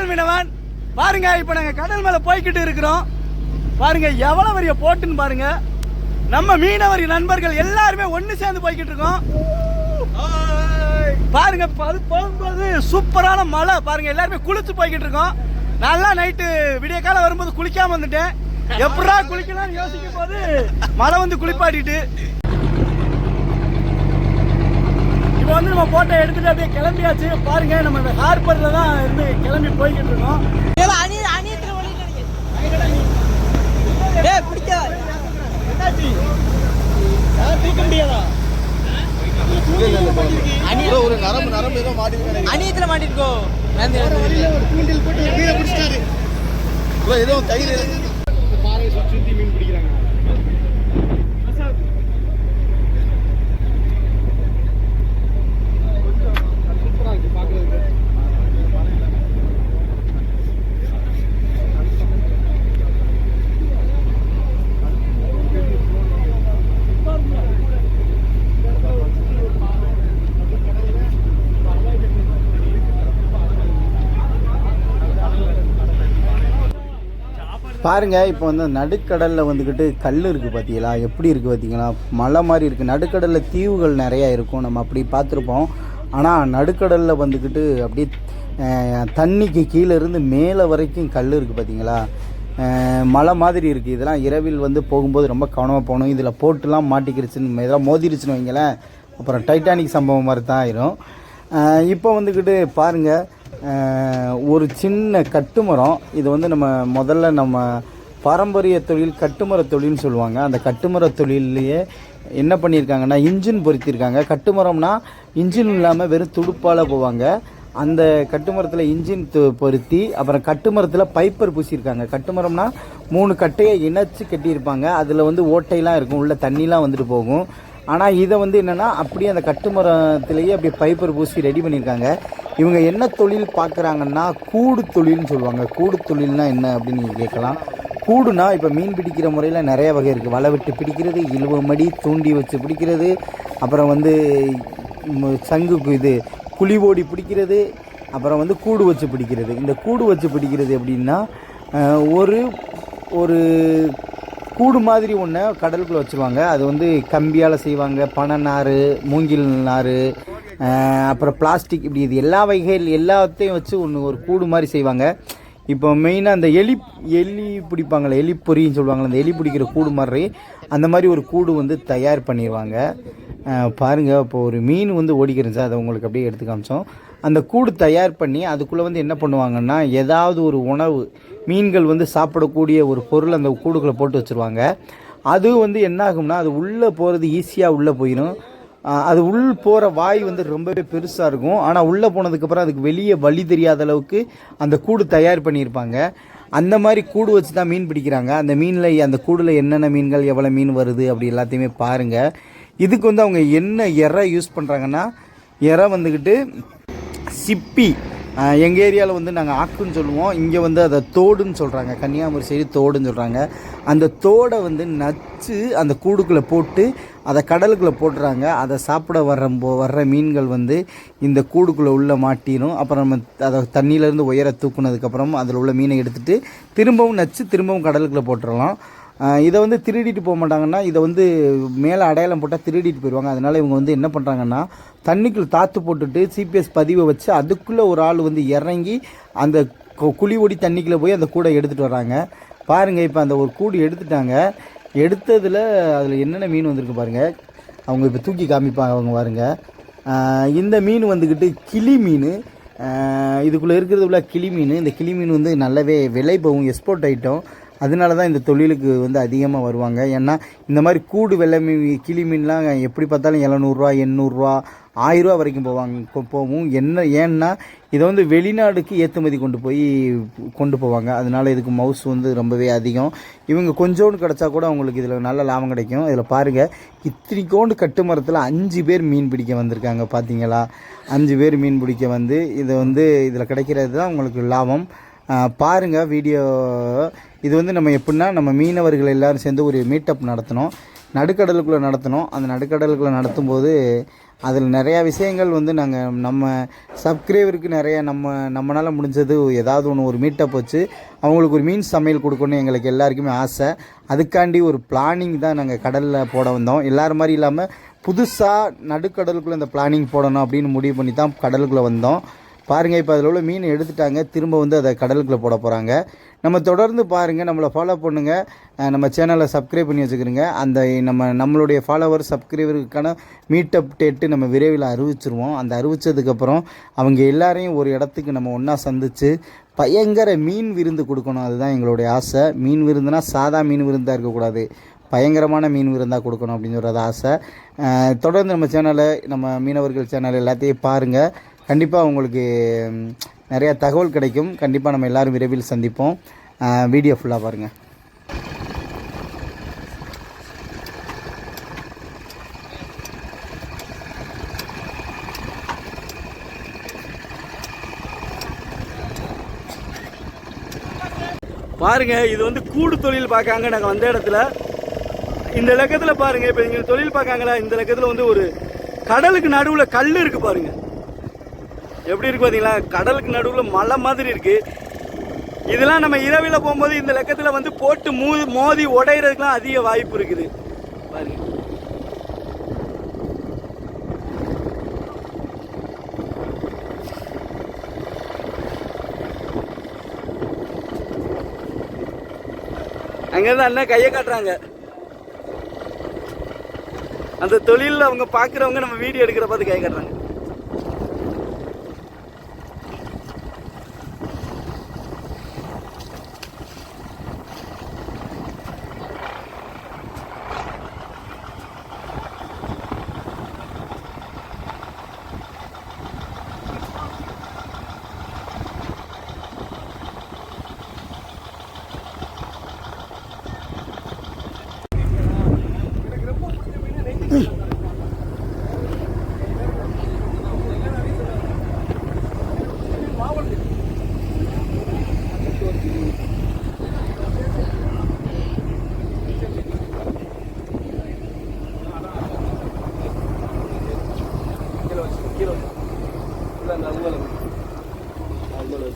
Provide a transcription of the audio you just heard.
கடல் மீனவன். பாருங்க இப்போ நாங்கள் கடல் மேலே போய்கிட்டு இருக்கிறோம். பாருங்க எவ்வளோ பெரிய போட்டுன்னு பாருங்க. நம்ம மீனவர் நண்பர்கள் எல்லாருமே ஒன்று சேர்ந்து போய்கிட்டு இருக்கோம். பாருங்க அது போகும்போது சூப்பரான மழை. பாருங்க எல்லாருமே குளிச்சு போய்கிட்டு இருக்கோம். நல்லா நைட்டு விடிய காலம் வரும்போது குளிக்காம வந்துட்டேன். எப்படா குளிக்கலாம்னு யோசிக்கும் போது மழை வந்து குளிப்பாட்டிட்டு இப்போ வந்து நம்ம போட்டோ எடுத்துட்டு அப்படியே கிளம்பியாச்சு. பாருங்க நம்ம இந்த ஹார்பர்ல தான் இருந்து கிளம்பி போய்கிட்டு இருக்கோம். தூக்க முடியாதா ப்ரோ, ஒரு நரம்பு நரம்பு ஏதோ மாட்டிருக்கு அணியத்துல மாட்டிருக்கோ? ஏதோ கையில் பாறையை சுற்றி சுற்றி மீன் பிடிக்கிறாங்க. பாருங்கள் இப்போ வந்து நடுக்கடலில் வந்துக்கிட்டு கல் இருக்குது பார்த்தீங்களா எப்படி இருக்குது பார்த்தீங்களா மலை மாதிரி இருக்குது நடுக்கடலில் தீவுகள் நிறையா இருக்கும். நம்ம அப்படி பார்த்துருப்போம். ஆனால் நடுக்கடலில் வந்துக்கிட்டு அப்படியே தண்ணிக்கு கீழே இருந்து மேலே வரைக்கும் கல் இருக்குது பார்த்தீங்களா மலை மாதிரி இருக்குது இதெல்லாம் இரவில் வந்து போகும்போது ரொம்ப கவனமாக போகணும். இதில் போட்டுலாம் மாட்டிக்கிருச்சுன்னு இதெல்லாம் மோதிருச்சுன்னு வைங்களேன். அப்புறம் டைட்டானிக் சம்பவம் மாதிரி தான் ஆயிரும். இப்போ வந்துக்கிட்டு பாருங்கள் ஒரு சின்ன கட்டுமரம். இது வந்து நம்ம முதல்ல நம்ம பாரம்பரிய தொழில் கட்டுமர தொழில்னு சொல்லுவாங்க. அந்த கட்டுமர தொழிலையே என்ன பண்ணியிருக்காங்கன்னா இன்ஜின் பொருத்தியிருக்காங்க. கட்டுமரம்னா இன்ஜின் இல்லாமல் வெறும் துடுப்பால் போவாங்க. அந்த கட்டுமரத்தில் இன்ஜின் து- பொருத்தி அப்புறம் கட்டுமரத்தில் பைப்பர் பூசியிருக்காங்க. கட்டுமரம்னா மூணு கட்டையை இணைச்சி கட்டியிருப்பாங்க. அதில் வந்து ஓட்டையெல்லாம் இருக்கும். உள்ள தண்ணிலாம் வந்துட்டு போகும். ஆனால் இதை வந்து என்னென்னா அப்படியே அந்த கட்டுமரத்திலேயே அப்படியே பைப்பர் பூசி ரெடி பண்ணியிருக்காங்க. இவங்க என்ன தொழில் பார்க்குறாங்கன்னா கூடு தொழில்னு சொல்லுவாங்க. கூடு தொழில்னா என்ன அப்படின்னு நீங்கள் கேட்கலாம். கூடுனா இப்போ மீன் பிடிக்கிற முறையில் நிறைய வகை இருக்குது வலை விட்டு பிடிக்கிறது இழுவ மடி தூண்டி வச்சு பிடிக்கிறது அப்புறம் வந்து சங்குக்கு இது குழி ஓடி பிடிக்கிறது அப்புறம் வந்து கூடு வச்சு பிடிக்கிறது. இந்த கூடு வச்சு பிடிக்கிறது எப்படின்னா ஒரு ஒரு கூடு மாதிரி ஒன்று கடலுக்குள்ளே வச்சுருவாங்க. அது வந்து கம்பியால் செய்வாங்க. பனை நார் மூங்கில் நார் அப்புறம் பிளாஸ்டிக் இப்படி இது எல்லா வகைகள் எல்லாத்தையும் வச்சு ஒன்று ஒரு கூடு மாதிரி செய்வாங்க. இப்போ மெயினாக அந்த எலி எலி பிடிப்பாங்களே எலி பொறின்னு சொல்லுவாங்களே அந்த எலி பிடிக்கிற கூடு மாதிரி அந்த மாதிரி ஒரு கூடு வந்து தயார் பண்ணிடுவாங்க பாருங்கள் இப்போ ஒரு மீன் வந்து ஓடிக்கிறேன் அதை உங்களுக்கு அப்படியே எடுத்து காமிச்சோம். அந்த கூடு தயார் பண்ணி அதுக்குள்ளே வந்து என்ன பண்ணுவாங்கன்னா ஏதாவது ஒரு உணவு மீன்கள் வந்து சாப்பிடக்கூடிய ஒரு பொருள் அந்த கூடுக்குள்ளே போட்டு வச்சுருவாங்க. அது வந்து என்ன ஆகும்னா அது உள்ளே போகிறது ஈஸியாக உள்ளே போயிடும் அது உள் போகிற வாய் வந்து ரொம்பவே பெருசாக இருக்கும். ஆனால் உள்ளே போனதுக்கப்புறம் அதுக்கு வெளியே வழி தெரியாத அளவுக்கு அந்த கூடு தயார் பண்ணியிருப்பாங்க. அந்த மாதிரி கூடு வச்சு தான் மீன் பிடிக்கிறாங்க. அந்த மீனில் அந்த கூடில் என்னென்ன மீன்கள் எவ்வளோ மீன் வருது அப்படி எல்லாத்தையுமே பாருங்கள் இதுக்கு வந்து அவங்க என்ன எற யூஸ் பண்ணுறாங்கன்னா எற வந்துக்கிட்டு சிப்பி. எங்கள் ஏரியாவில் வந்து நாங்கள் ஆக்குன்னு சொல்லுவோம். இங்கே வந்து அதை தோடுன்னு சொல்கிறாங்க கன்னியாகுமரி சைடு தோடுன்னு சொல்கிறாங்க அந்த தோடை வந்து நச்சு அந்த கூடுக்குள்ளே போட்டு அதை கடலுக்குள்ளே போட்டுறாங்க அதை சாப்பிட வர்ற போ- வர்ற மீன்கள் வந்து இந்த கூடுக்குள்ளே உள்ளே மாட்டிடும் அப்புறம் நம்ம அதை தண்ணியிலேருந்து உயர தூக்குனதுக்கப்புறம் அதில் உள்ள மீனை எடுத்துகிட்டு திரும்பவும் நச்சு திரும்பவும் கடலுக்குள்ளே போட்டுடலாம் இதை வந்து திருடிட்டு போக மாட்டாங்கன்னா இதை வந்து மேலே அடையாளம் போட்டால் திருடிட்டு போயிடுவாங்க. அதனால் இவங்க வந்து என்ன பண்ணுறாங்கன்னா தண்ணிக்குள்ள தாத்து போட்டுட்டு சிபிஎஸ் பதிவை வச்சு அதுக்குள்ளே ஒரு ஆள் வந்து இறங்கி அந்த கு- குழி ஓடி தண்ணிக்குள்ளே போய் அந்த கூடை எடுத்துகிட்டு வராங்க. பாருங்கள் இப்போ அந்த ஒரு கூடு எடுத்துட்டாங்க. எடுத்ததில் அதில் என்னென்ன மீன் வந்திருக்கு பாருங்கள் அவங்க இப்போ தூக்கி காமிப்பாங்க அவங்க பாருங்க. இந்த மீன் வந்துக்கிட்டு கிளி மீன். இதுக்குள்ளே இருக்கிறது உள்ள கிளி மீன். இந்த கிளி மீன் வந்து நல்லாவே விலை போகும் எக்ஸ்போர்ட் ஐட்டம் அதனால தான் இந்த தொழிலுக்கு வந்து அதிகமாக வருவாங்க. ஏன்னா இந்த மாதிரி கூடு வெள்ளை மீன் கிளி மீன்லாம் எப்படி பார்த்தாலும் எழுநூறுவா எண்ணூறுரூவா ஆயிரரூவா வரைக்கும் போவாங்க போகும். என்ன ஏன்னா இதை வந்து வெளிநாடுக்கு ஏற்றுமதி கொண்டு போய் கொண்டு போவாங்க. அதனால இதுக்கு மவுஸ் வந்து ரொம்பவே அதிகம். இவங்க கொஞ்சோண்டு கிடச்சா கூட அவங்களுக்கு இதில் நல்ல லாபம் கிடைக்கும். இதில் பாருங்கள் இத்தனைக்கோண்டு கட்டு மரத்தில் அஞ்சு பேர் மீன் பிடிக்க வந்திருக்காங்க பார்த்தீங்களா அஞ்சு பேர் மீன் பிடிக்க வந்து இதை வந்து இதில் கிடைக்கிறது தான் உங்களுக்கு லாபம். பாருங்கள் வீடியோ இது வந்து நம்ம எப்படின்னா நம்ம மீனவர்கள் எல்லோரும் சேர்ந்து ஒரு மீட்டப் நடத்தினோம் நடுக்கடலுக்குள்ளே நடத்தினோம் அந்த நடுக்கடலுக்குள்ளே நடத்தும்போது அதில் நிறையா விஷயங்கள் வந்து நாங்கள் நம்ம சப்ஸ்கிரைபருக்கு நிறையா நம்ம நம்மளால் முடிஞ்சது ஏதாவது ஒன்று ஒரு மீட்டப் வச்சு அவங்களுக்கு ஒரு மீன் சமையல் கொடுக்கணும்னு எங்களுக்கு எல்லாருக்குமே ஆசை. அதுக்காண்டி ஒரு பிளானிங் தான் நாங்கள் கடலில் போட வந்தோம். எல்லோரும் மாதிரி இல்லாமல் புதுசாக நடுக்கடலுக்குள்ளே இந்த பிளானிங் போடணும் அப்படின்னு முடிவு பண்ணி தான் கடலுக்குள்ளே வந்தோம். பாருங்கள் இப்போ அதில் உள்ள மீன் எடுத்துட்டாங்க. திரும்ப வந்து அதை கடலுக்குள்ளே போட போகிறாங்க நம்ம தொடர்ந்து பாருங்கள் நம்மளை ஃபாலோ பண்ணுங்கள் நம்ம சேனலை சப்ஸ்கிரைப் பண்ணி வச்சுக்கிறோங்க அந்த நம்ம நம்மளுடைய ஃபாலோவர் சப்ஸ்கிரைபருக்கான மீட்டப் டேட்டு நம்ம விரைவில் அறிவிச்சிருவோம். அந்த அறிவித்ததுக்கப்புறம் அவங்க எல்லாரையும் ஒரு இடத்துக்கு நம்ம ஒன்றா சந்தித்து பயங்கர மீன் விருந்து கொடுக்கணும். அதுதான் எங்களுடைய ஆசை. மீன் விருந்துனா சாதா மீன் விருந்தாக இருக்கக்கூடாது. பயங்கரமான மீன் விருந்தாக கொடுக்கணும் அப்படின்னு சொல்கிறது ஆசை. தொடர்ந்து நம்ம சேனலை நம்ம மீனவர்கள் சேனல் எல்லாத்தையும் பாருங்கள் கண்டிப்பாக உங்களுக்கு நிறையா தகவல் கிடைக்கும். கண்டிப்பாக நம்ம எல்லாரும் விரைவில் சந்திப்போம். வீடியோ ஃபுல்லாக பாருங்கள் பாருங்க. இது வந்து கூடு தொழில் பார்க்காங்க நாங்கள் வந்த இடத்துல இந்த லக்கத்தில் பாருங்க இப்போ நீங்கள் தொழில் பார்க்காங்களா இந்த லக்கத்தில் வந்து ஒரு கடலுக்கு நடுவில் கல் இருக்கு பாருங்க. எப்படி இருக்கு பார்த்தீங்களா கடலுக்கு நடுவில் மலை மாதிரி இருக்கு. இதெல்லாம் நம்ம இரவில் போகும்போது இந்த லெக்கத்தில் வந்து போட்டு மூ மோதி உடையிறதுக்குலாம் அதிக வாய்ப்பு இருக்குது. பாருங்க. அங்கேருந்து அண்ணன் கையை காட்டுறாங்க. அந்த தொழிலில் அவங்க பார்க்குறவங்க நம்ம வீடியோ எடுக்கிறப்ப பார்த்து கை காட்டுறாங்க. அவ்வளோ அவ்வளோ